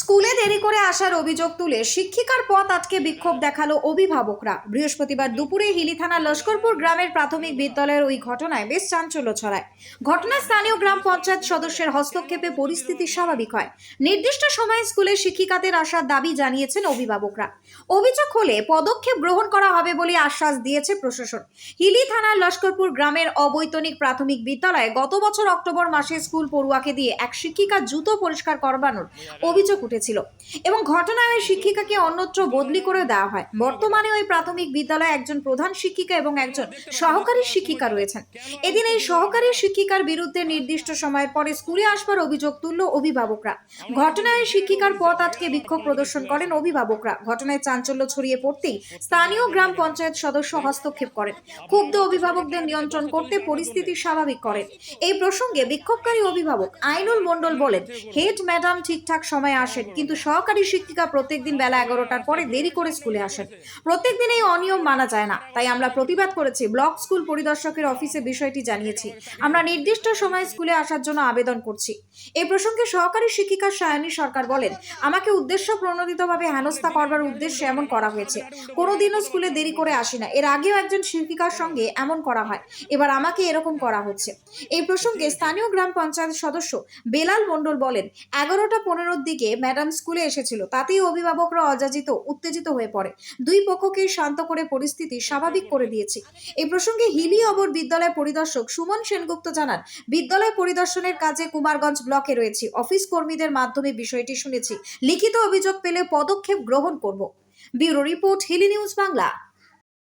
স্কুলে দেরি করে আসার অভিযোগ তুলে শিক্ষিকার পথ আটকে বিক্ষোভ দেখাল অভিভাবকরা। বৃহস্পতিবার দুপুরে হিলি থানার লস্করপুর গ্রামের প্রাথমিক বিদ্যালয়ের ওই ঘটনায় বেশ চাঞ্চল্য ছড়ায়। ঘটনায় স্থানীয় গ্রাম পঞ্চায়েত সদস্যের হস্তক্ষেপে পরিস্থিতি স্বাভাবিক হয়। নির্দিষ্ট সময়ে স্কুলে শিক্ষিকাদের আসার দাবি জানিয়েছেন অভিভাবকরা। অভিযোগ হলে পদক্ষেপ গ্রহণ করা হবে বলে আশ্বাস দিয়েছে প্রশাসন। হিলি থানার লস্করপুর গ্রামের অবৈতনিক প্রাথমিক বিদ্যালয়ে গত বছর অক্টোবর মাসে স্কুল পড়ুয়াকে দিয়ে এক শিক্ষিকা জুতো পরিষ্কার করবানোর অভিযোগ উঠেছিল। এবং ঘটনায় ওই শিক্ষিকাকে অন্যত্র বদলি করে দেওয়া হয়। বর্তমানে ওই প্রাথমিক বিদ্যালয়ে একজন প্রধান শিক্ষিকা এবং একজন সহকারী শিক্ষিকা রয়েছেন। এদিন এই সহকারী শিক্ষিকার বিরুদ্ধে নির্দিষ্ট সময়ের পরে স্কুলে আসবার অভিযোগ তুলল অভিভাবকরা। ঘটনায় শিক্ষিকার পথ আটকে বিক্ষোভ প্রদর্শন করেন অভিভাবকরা। ঘটনায় চাঞ্চল্য ছড়িয়ে পড়তেই স্থানীয় গ্রাম পঞ্চায়েত সদস্য হস্তক্ষেপ করেন। ক্ষুব্ধ অভিভাবকদের নিয়ন্ত্রণ করতে পরিস্থিতি স্বাভাবিক করেন। এই প্রসঙ্গে বিক্ষোভকারী অভিভাবক আইনুল মণ্ডল বলেন, হেড ম্যাডাম ঠিকঠাক সময়ে আসেন। কিন্তু সহকারী শিক্ষিকা প্রত্যেকদিন বেলা এগারোটার পরে দেরি করে স্কুলে আসেন। প্রত্যেকদিন এই অনিয়ম মানা যায় না। তাই আমরা প্রতিবাদ করেছি ব্লক স্কুল পরিদর্শকের অফিসে বিষয়টি জানিয়েছি। আমরা নির্দিষ্ট সময়ে স্কুলে আসার জন্য আবেদন করছি। এই প্রসঙ্গে সহকারী শিক্ষিকা সায়নী সরকার বলেন আমাকে উদ্দেশ্য প্রণোদিতভাবে হেনস্থা করবার উদ্দেশ্যে এমন করা হয়েছে। কোনোদিনও স্কুলে দেরি করে আসি না। এর আগেও একজন শিক্ষিকার সঙ্গে এমন করা হয়। এবার আমাকে এরকম করা হচ্ছে। এই প্রসঙ্গে স্থানীয় গ্রাম পঞ্চায়েত সদস্য বেলাল মণ্ডল বলেন এগারোটা পনেরোর দিকে ম্যাডাম স্কুলে এসেছিল, তাতেই অভিভাবকরা অযাচিত, উত্তেজিত হয়ে পড়ে। দুই পক্ষকে শান্ত করে পরিস্থিতি স্বাভাবিক করে দিয়েছি। এই প্রসঙ্গে হিলি অবর বিদ্যালয় পরিদর্শক সুমন সেনগুপ্ত জানান, বিদ্যালয় পরিদর্শনের কাজে কুমারগঞ্জ ব্লকে রয়েছি। অফিস কর্মীদের মাধ্যমে বিষয়টি শুনেছি। লিখিত অভিযোগ পেলে পদক্ষেপ গ্রহণ করব। Bureau report, Hili news Bangla.